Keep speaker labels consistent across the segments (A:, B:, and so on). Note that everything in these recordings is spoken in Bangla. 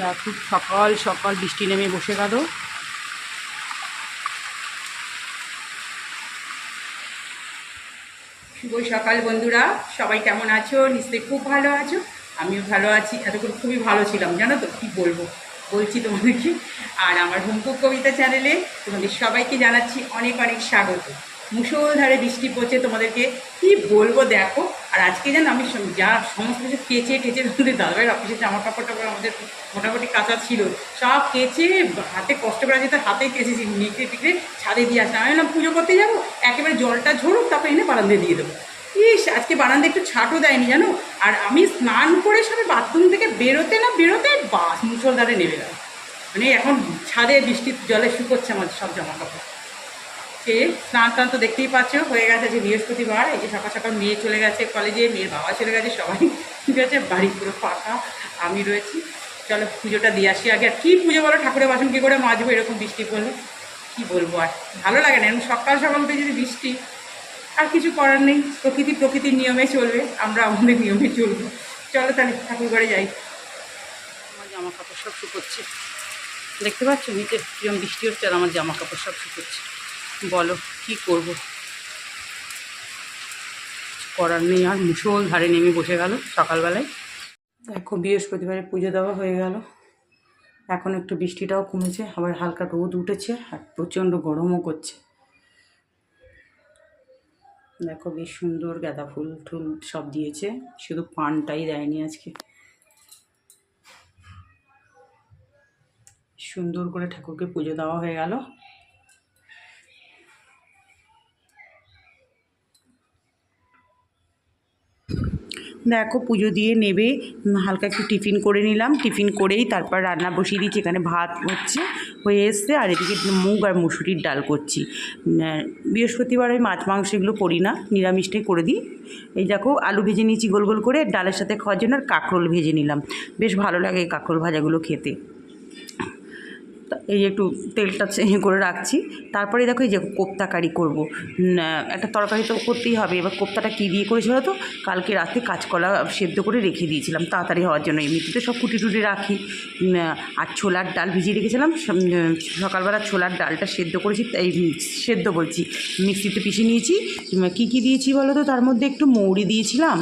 A: দেখো সকাল সকাল বৃষ্টি নেমে বসে গেল। শুভ সকাল বন্ধুরা, সবাই কেমন আছো? নিশ্চয়ই খুব ভালো আছো। আমিও ভালো আছি। এতক্ষণ খুবই ভালো ছিলাম, জানো তো কি বলব? বলছি তোমাদেরকে। আর আমার হুমকুক কবিতা চ্যানেলে তোমাদের সবাইকে জানাচ্ছি অনেক অনেক স্বাগত। মুষলধারে বৃষ্টি পড়ছে, তোমাদেরকে কি বলব দেখো। আর আজকে যেন আমি যা সমস্ত কিছু কেচে টেচে আমাদের দাদাভাইয়ের অফিসে জামা কাপড় টাপড় আমাদের মোটামুটি কাঁচা ছিল, সব কেচে হাতে কষ্ট করে যেতে হাতেই কেচেছি নিকড়ে টিকড়ে ছাদে দিয়ে আসলাম। আমি না পুজো করতে যাব? একেবারে জলটা ঝরুক, তারপরে এনে বারান্দায় দিয়ে দেবো। ইস, আজকে বারান্দা একটু ছাটও দেয়নি জানো? আর আমি স্নান করে সবাই বাথরুম থেকে বেরোতে না বেরোতে বাস মুসলধারে নেমে গেল মানে এখন ছাদে বৃষ্টির জলে শুকোচ্ছে আমার সব জামা কাপড়। সে স্নান টান তো দেখতেই পাচ্ছ, হয়ে গেছে যে বৃহস্পতিবার, এই যে সকাল সকাল মেয়ে চলে গেছে কলেজে মেয়ের বাবা চলে গেছে, সবাই ঠিক আছে, বাড়ি পুরো ফাঁকা, আমি রয়েছি। চলো পুজোটা দিয়ে আসি আগে। আর কী পুজো বলো? ঠাকুরের বাসন কী করে মাজবো? এরকম বৃষ্টি পড়লে কী বলব আর? ভালো লাগে না, এরকম সকাল সকাল থেকে যদি বৃষ্টি, আর কিছু করার নেই। প্রকৃতি প্রকৃতির নিয়মে চলবে, আমরা আমাদের নিয়মে চলবো। চলো তাহলে ঠাকুর ঘরে যাই। আমার জামা কাপড় সব শুকোচ্ছে। দেখতে পাচ্ছ? নিচে কিরম বৃষ্টি হচ্ছে আর আমার জামা কাপড় সব শুকোচ্ছে। বলো, কি করব? করার নেই আর মুসল ধারে নেমে বসে গেল সকালবেলায়। দেখো, বৃহস্পতিবারে পুজো দেওয়া হয়ে গেল। এখন একটু বৃষ্টিটাও কমেছে, আবার হালকা রোদ উঠেছে আর প্রচণ্ড গরমও করছে। দেখো, বেশ সুন্দর গাঁদা ফুল টুল সব দিয়েছে, শুধু পানটাই দেয়নি আজকে। সুন্দর করে ঠাকুরকে পুজো দেওয়া হয়ে গেল। দেখো পুজো দিয়ে নেবে হালকা একটু টিফিন করে নিলাম। টিফিন করেই তারপর রান্না বসিয়ে দিচ্ছি এখানে ভাত হচ্ছে, হয়ে এসছে। আর এদিকে মুগ আর মুসুরির ডাল করছি। বৃহস্পতিবার আমি মাছ মাংস এগুলো করি না নিরামিষটাই করে দিই। এই দেখো আলু ভেজে নিয়েছি গোল গোল করে, ডালের সাথে খাওয়ার জন্য আর কাঁকরোল ভেজে নিলাম। বেশ ভালো লাগে এই কাঁকরোল ভাজাগুলো খেতে। এই একটু তেলটা চেঞ্জ করে রাখছি। তারপরে দেখো এই যে কোপ্তা কারি করব একটা তরকারি তো করতেই হবে। এবার কোপ্তাটা কী দিয়ে করেছিল তো? কালকে রাতে কাঁচকলা সেদ্ধ করে রেখে দিয়েছিলাম তাড়াতাড়ি হওয়ার জন্য। এমনিতে সব কুটি টুটি রাখি। আর ছোলার ডাল ভিজিয়ে রেখেছিলাম। সকালবেলা ছোলার ডালটা সেদ্ধ করেছি। এই সেদ্ধ বলছি, মিক্সিতে পিষে নিয়েছি। কী কী দিয়েছি বলো তো? তার মধ্যে একটু মৌরি দিয়েছিলাম,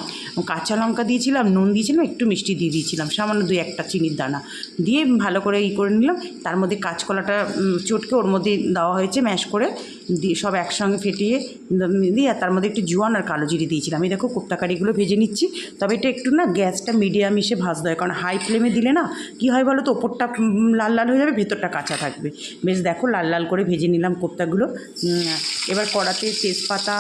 A: কাঁচা লঙ্কা দিয়েছিলাম, নুন দিয়েছিলাম, একটু মিষ্টি দিয়ে দিয়েছিলাম। সামান্য দুই একটা চিনির দানা। দিয়ে ভালো করে ই করে নিলাম। তার মধ্যে কাঁচকলাটা চটকে ওর মধ্যে দেওয়া হয়েছে ম্যাশ করে। দিয়ে সব একসঙ্গে ফেটিয়ে দিয়ে আর তার মধ্যে একটু জোয়ান আর কালো জিরে দিয়েছিলাম। এই দেখো কোপ্তাকারিগুলো ভেজে নিচ্ছি। তবে এটা একটু না গ্যাসটা মিডিয়াম এসে ভাজতে হয়। কারণ হাই ফ্লেমে দিলে না কি হয় বলো তো, ওপরটা লাল লাল হয়ে যাবে, ভেতরটা কাঁচা থাকবে। বেশ দেখো লাল লাল করে ভেজে নিলাম কোপ্তাগুলো। এবার কড়াতে তেজপাতা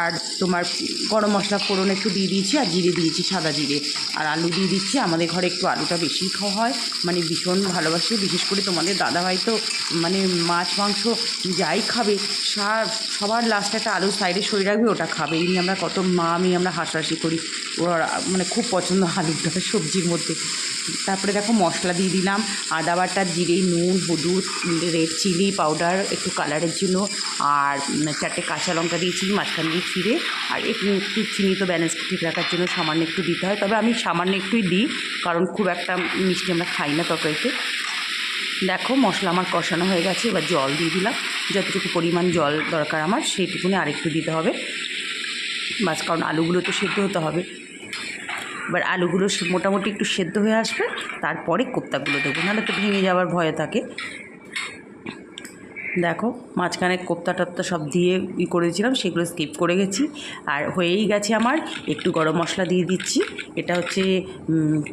A: আর তোমার গরম মশলা ফোড়ন একটু দিয়ে দিয়েছি আর জিরে দিয়েছি, সাদা জিরে। আর আলু দিয়ে দিচ্ছি। আমাদের ঘরে একটু আলুটা বেশি খাওয়া হয়। মানে ভীষণ ভালোবাসি। বিশেষ করে তোমাদের দাদাভাই তো মানে মাছ, মাংস যাই খাবে। সা- সবার লাস্টে একটা আলু সাইডে সরে রাখবে, ওটা খাবে। এই নিয়ে আমরা কত মা, আমি আমরা হাসাহাসি করি। ওরা মানে খুব পছন্দ আলুটা সবজির মধ্যে। তারপরে দেখো মশলা দিয়ে দিলাম। আদা বাটা, জিরে, নুন, হলুদ রেড চিলি পাউডার একটু কালারের জন্য। আর চারটে কাঁচা লঙ্কা দিয়েছি, মাঝখান দিয়ে ছিঁড়ে আর একটু একটু চিনি তো ব্যালেন্স ঠিক রাখার জন্য সামান্য একটু দিতে হয়। তবে আমি সামান্য একটুই দিই, কারণ খুব একটা মিষ্টি আমরা খাই না তরকারিতে। দেখো মশলা আমার কষানো হয়ে গেছে, এবার জল দিয়ে দিলাম। যতটুকু পরিমাণ জল দরকার আমার, সেইটুকুনি আরেকটু দিতে হবে। বাস, কারণ আলুগুলো তো সেদ্ধ হতে হবে। এবার আলুগুলো মোটামুটি একটু সেদ্ধ হয়ে আসবে, তারপরে কোপ্তাগুলো দেবো। নাহলে তো ভেঙে যাওয়ার ভয় থাকে। দেখো মাঝখানে কোপ্তা টোপ্তা সব দিয়ে ই করে দিয়েছিলাম সেগুলো স্কিপ করে গেছি। আর হয়েই গেছে আমার একটু গরম মশলা দিয়ে দিচ্ছি। এটা হচ্ছে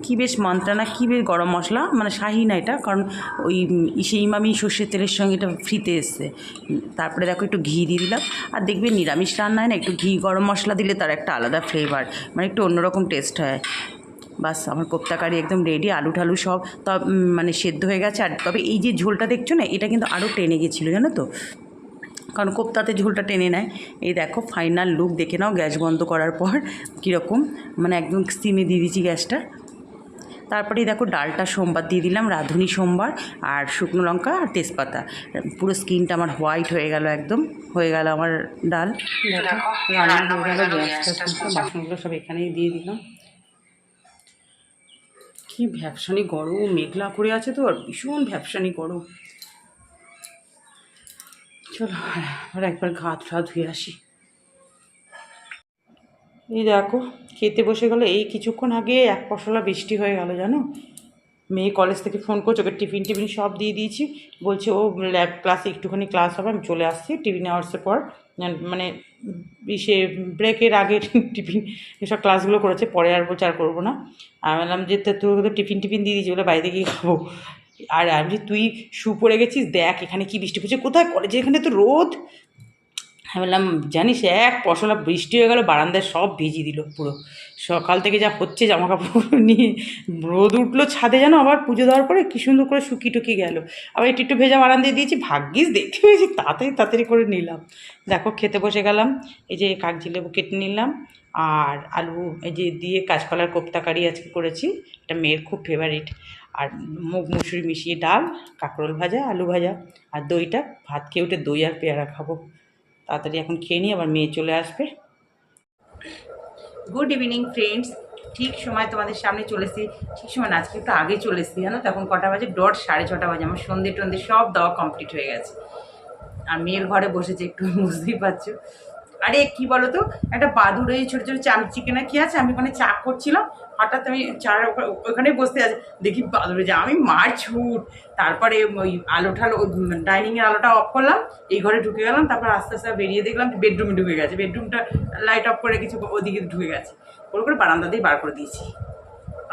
A: কী বেশ মন্ত্রা না কী বেশ গরম মশলা মানে শাহি না এটা কারণ ওই উম, ইসে ইমামি সর্ষের তেলের সঙ্গে এটা ফ্রিতে এসছে। তারপরে দেখো একটু ঘি দিয়ে দিলাম। আর দেখবে নিরামিষ রান্নায় না একটু ঘি গরম মশলা দিলে তার একটা আলাদা ফ্লেভার মানে একটু অন্যরকম টেস্ট হয়। বাস আমার কোপ্তা কারি একদম রেডি আলু ঠালু সব তব মানে সেদ্ধ হয়ে গেছে। আর তবে এই যে ঝোলটা দেখছ না এটা কিন্তু আরও টেনে গেছিল জানো তো? কারণ কোপ্তাতে ঝোলটা টেনে নেয়। এই দেখো ফাইনাল লুক দেখে নাও গ্যাস বন্ধ করার পর কীরকম মানে একদম স্টিমে দিয়ে দিয়েছি গ্যাসটা। তারপরে দেখো ডালটা সোমবার দিয়ে দিলাম রাঁধুনি সোমবার আর শুকনো লঙ্কা আর তেজপাতা। পুরো স্কিনটা আমার হোয়াইট হয়ে গেল একদম হয়ে গেল আমার ডাল। রান্না হয়ে গেল গ্যাসটা বাসনগুলো সব এখানেই দিয়ে দিলাম। কি ভ্যাপসানি গরম, মেঘলা করে আছে তো, আর ভীষণ ভ্যাপসানি গরম। চলো, আর একবার ঘা ফা ধুয়ে আসি। এই দেখো, খেতে বসে গেলো এই কিছুক্ষণ আগে এক পশলা বৃষ্টি হয়ে গেল, জানো? মেয়ে কলেজ থেকে ফোন করছে, ওকে টিফিন টিফিন সব দিয়ে দিয়েছি। বলছে, ও ল্যাব ক্লাসে একটুখানি ক্লাস হবে, আমি চলে আসছি, টিফিন আওয়ার্সের পর। মানে সে ব্রেকের আগে টিফিন এসব ক্লাসগুলো করেছে, পরে আর বলছে আর করব না। আমি বললাম যে, তা তোর তো টিফিন টিফিন দিয়ে দিয়েছি, বলে বাইরে গিয়ে খাব। আর আমি তুই শু পড়ে গেছিস, দেখ এখানে কি বৃষ্টি পড়ছে, কোথায় কলেজে এখানে তো রোদ। আমি বললাম, জানিস এক পশলা বৃষ্টি হয়ে গেল, বারান্দায় সব ভিজিয়ে দিল পুরো। সকাল থেকে যা হচ্ছে জামা কাপড় নিয়ে রোদ উঠল ছাদে যেন, আবার পুজো দেওয়ার পরে কী সুন্দর করে শুকিয়ে টুকি গেল। আবার একটু একটু ভেজা বারান্দায় দিয়েছি, ভাগ্যিস দেখতে পেয়েছি, তাড়াতাড়ি তাড়াতাড়ি করে নিলাম। দেখো, খেতে বসে গেলাম, এই যে কাগজি লেবু কেটে নিলাম, আর আলু, এই যে দিয়ে কাঁচকলার কোপ্তা কারি আজকে করেছি, এটা মেয়ের খুব ফেভারিট আর মুগ মুসুরি মিশিয়ে ডাল, কাঁকরোল ভাজা, আলু ভাজা, আর দইটা, ভাত খেয়ে উঠে দই আর পেয়ারা খাব। তাড়াতাড়ি এখন খেয়ে নিই আবার মেয়ে চলে আসবে। গুড ইভিনিং ফ্রেন্ডস ঠিক সময় তোমাদের সামনে চলে এসেছি। ঠিক সময় আজকে একটু আগে চলে এসেছি, জানো তখন কটা বাজে? ডট সাড়ে ছটা বাজে। আমার সন্ধে টন্ধে সব দেওয়া কমপ্লিট হয়ে গেছে। আর মেয়ের ঘরে বসেছে একটু বুঝতেই পারছ। আরে, কি বলো তো একটা বাদুর এই ছোটো ছোটো চামচি কেনা কি আছে? আমি ওখানে চা করছিলাম। হঠাৎ আমি চার ওখানে বসতে আছি। দেখি বাদুরে যা, আমি মার ছুট। তারপরে ওই আলো ঠালো ডাইনিংয়ের আলোটা অফ করলাম। এই ঘরে ঢুকে গেলাম। তারপর আস্তে আস্তে বেরিয়ে দেখলাম বেডরুমে ঢুকে গেছে। বেডরুমটা লাইট অফ করে কিছু ওদিকে ঢুকে গেছে। ওর করে বারান্দা দিয়ে বার করে দিয়েছি।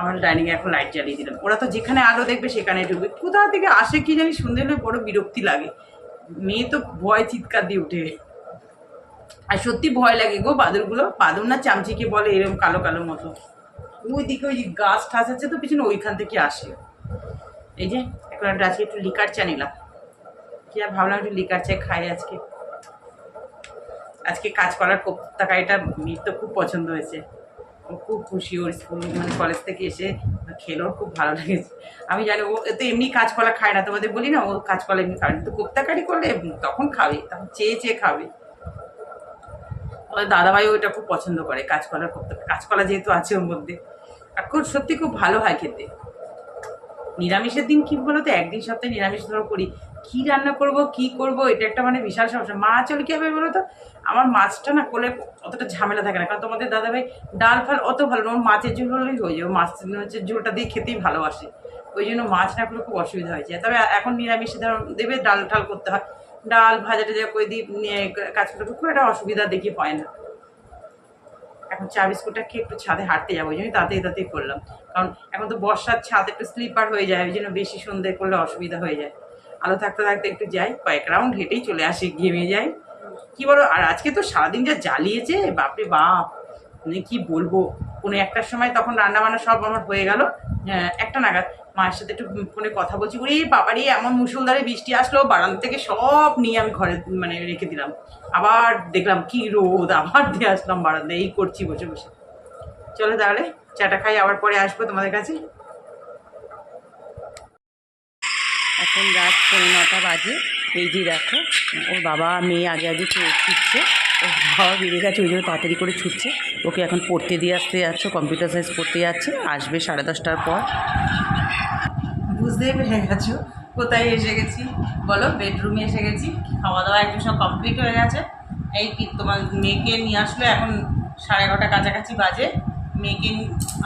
A: আমার ডাইনিংয়ে এখন লাইট জ্বালিয়ে দিলাম। ওরা তো যেখানে আলো দেখবে সেখানে ঢুকবে। কোথা থেকে আসে কি জানি শুনতে বড় বিরক্তি লাগে। মেয়ে তো ভয় চিৎকার দিয়ে উঠে। আর সত্যি ভয় লাগে গো বাদুরগুলো বাদুর না চামচিকে বলে এরকম কালো কালো মতো। ওই দিকে ওই গাছ ঠাছ আছে তো, পিছনে ওইখান থেকে আসে। এই যে, এখন একটা আজকে একটু লিকার চা নিলাম। কি আর ভাবলাম একটু লিকার চা খাই আজকে। আজকে কাজ করার কোপ্তাকারিটা মির তো খুব পছন্দ হয়েছে। ও খুব খুশি, ওর স্কুল মানে কলেজ থেকে এসে খেলো ওর খুব ভালো লেগেছে। আমি জানি ও তো এমনি কাঁচকলা খায় না, তোমাদের বলি না, ও কাঁচকলা এমনি খাবে না। তো কোপ্তাকারি করলে তখন খাবে, তখন চেয়ে চেয়ে খাবে। আমাদের দাদাভাই ওইটা খুব পছন্দ করে কাঁচকলার করতে কাঁচকলা যেহেতু আছে ওর মধ্যে। আর খুব সত্যি খুব ভালো হয় খেতে। নিরামিষের দিন কি বলতো? একদিন সপ্তাহে নিরামিষ ধরো করি। কি রান্না করব, কি করব, এটা একটা মানে বিশাল সমস্যা। মাছ হলে কি হবে বলো তো আমার মাছটা না করলে অতটা ঝামেলা থাকে না, কারণ তোমাদের দাদাভাই ডাল ফাল অত ভালো না, ওর মাছের ঝোল হলেই হয়ে ও মাছ হচ্ছে ঝোলটা দিয়ে খেতেই ভালোবাসে। ওই জন্য মাছ না করলে খুব অসুবিধা হয়ে যায়। তবে এখন নিরামিষে ধরো দেবে, ডাল ঠাল করতে হয়। ডাল, ভাজা টাজা করে নিয়ে কাজ করতে খুব একটা অসুবিধা দেখি হয় না। এখন চা বিস্কুটটা খেয়ে একটু ছাদে হাঁটতে যাব, ওই জন্য তাড়াতাড়ি তাড়াতাড়ি করলাম। কারণ এখন তো বর্ষার ছাদ একটু স্লিপার হয়ে যায়, ওই জন্য বেশি সন্ধে করলে অসুবিধা হয়ে যায়। আলো থাকতে থাকতে একটু যাই, কয়েক রাউন্ড হেঁটেই চলে আসি, ঘেমে যাই। কি বলো, আর আজকে তো সারাদিন যা জ্বালিয়েছে, বাপরে বাপ! মানে কি বলব? কোনো একটার সময় তখন রান্না বান্না সব আমার হয়ে গেল। একটা নাগাদ। মায়ের সাথে একটু ফোনে কথা বলছি ওরে বাবারে, এমন মুসুলধারে বৃষ্টি আসলো বারান্দা থেকে সব নিয়ে আমি ঘরে মানে রেখে দিলাম। আবার দেখলাম কি রোদ, আবার দিয়ে আসলাম বারান্দায়, এই করছি বসে বসে। চলো তাহলে, চাটা খাই, আবার পরে আসব তোমাদের কাছে। এখন রাত পৌনে নটা বাজে। এই যে দেখো, ওর বাবা মেয়ে আগে আগে ছুটছে ওর বাবা বেরিয়ে গেছে, ওই জন্য তাড়াতাড়ি করে ছুটছে। ওকে এখন পড়তে দিয়ে আসতে যাচ্ছে, কম্পিউটার সায়েন্স পড়তে যাচ্ছে, আসবে সাড়ে দশটার পর। বুঝতেই পেরে গেছো। কোথায় এসে গেছি? বলো বেডরুমে এসে গেছি। খাওয়া দাওয়া একদম সব কমপ্লিট হয়ে গেছে। এই কি তোমার মেয়েকে নিয়ে আসলো এখন সাড়ে এগারোটা কাছাকাছি বাজে। মেয়েকে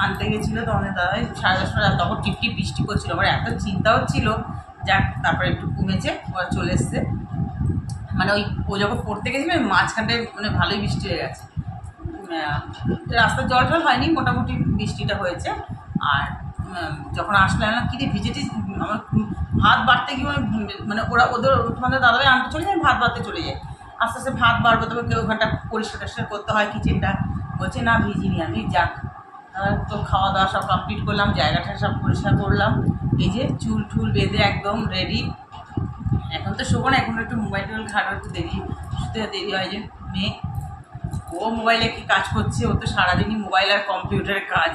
A: আনতে গেছিল তোমাদের দাদাই সাড়ে দশটা তখন টিপটি বৃষ্টি করছিল আমার এত চিন্তা হচ্ছিল যাক, তারপরে একটু কমেছে ওরা চলে এসছে। মানে ওই ও যখন পড়তে গেছিল মাঝখানটায় মানে ভালোই বৃষ্টি হয়ে গেছে। রাস্তার জল টল হয়নি। মোটামুটি বৃষ্টিটা হয়েছে। আর যখন আসলে না, কি ভিজেটিস আমার ভাত বাড়তে গিয়ে মানে মানে ওরা, ওদের, তোমাদের দাদাভাই আনতে চলে যায়, ভাত বাড়তে চলে যায়। আস্তে আস্তে ভাত বাড়বো, তবে কেউ ওখানটা পরিষ্কার টরিষ্কার করতে হয় কিচেনটা বলছে, না, ভিজিনি আমি, যাক। তো খাওয়া দাওয়া সব কমপ্লিট করলাম, জায়গাটা সব পরিষ্কার করলাম। এই যে চুল টুল বেঁধে একদম রেডি এখন তো শোবো না, এখন একটু মোবাইল টোবাইল ঘাটার একটু দেরি, শুতে দেরি হয় যে মেয়ে। ও মোবাইলে কি কাজ করছে? ও তো সারাদিনই মোবাইল আর কম্পিউটারের কাজ।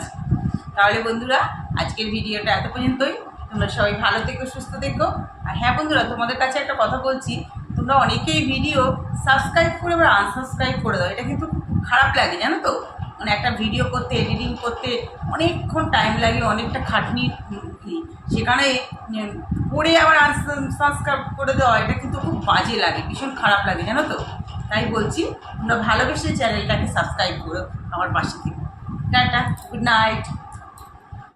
A: তাহলে বন্ধুরা, আজকের ভিডিওটা এত পর্যন্তই। তোমরা সবাই ভালো থেকো, সুস্থ থেকো। আর হ্যাঁ বন্ধুরা, তোমাদের কাছে একটা কথা বলছি। তোমরা অনেকেই ভিডিও সাবস্ক্রাইব করে বা আনসাবস্ক্রাইব করে দাও। এটা কিন্তু খারাপ লাগে, জানো তো? মানে একটা ভিডিও করতে এডিটিং করতে অনেকক্ষণ টাইম লাগে, অনেকটা খাটনি সেখানে পড়ে আবার আনসাবস্ক্রাইব করে দেওয়া, এটা কিন্তু খুব বাজে লাগে, ভীষণ খারাপ লাগে, জানো তো? তাই বলছি, তোমরা ভালোবেসে চ্যানেলটাকে সাবস্ক্রাইব করো, আমার পাশে থেকে। Tata good night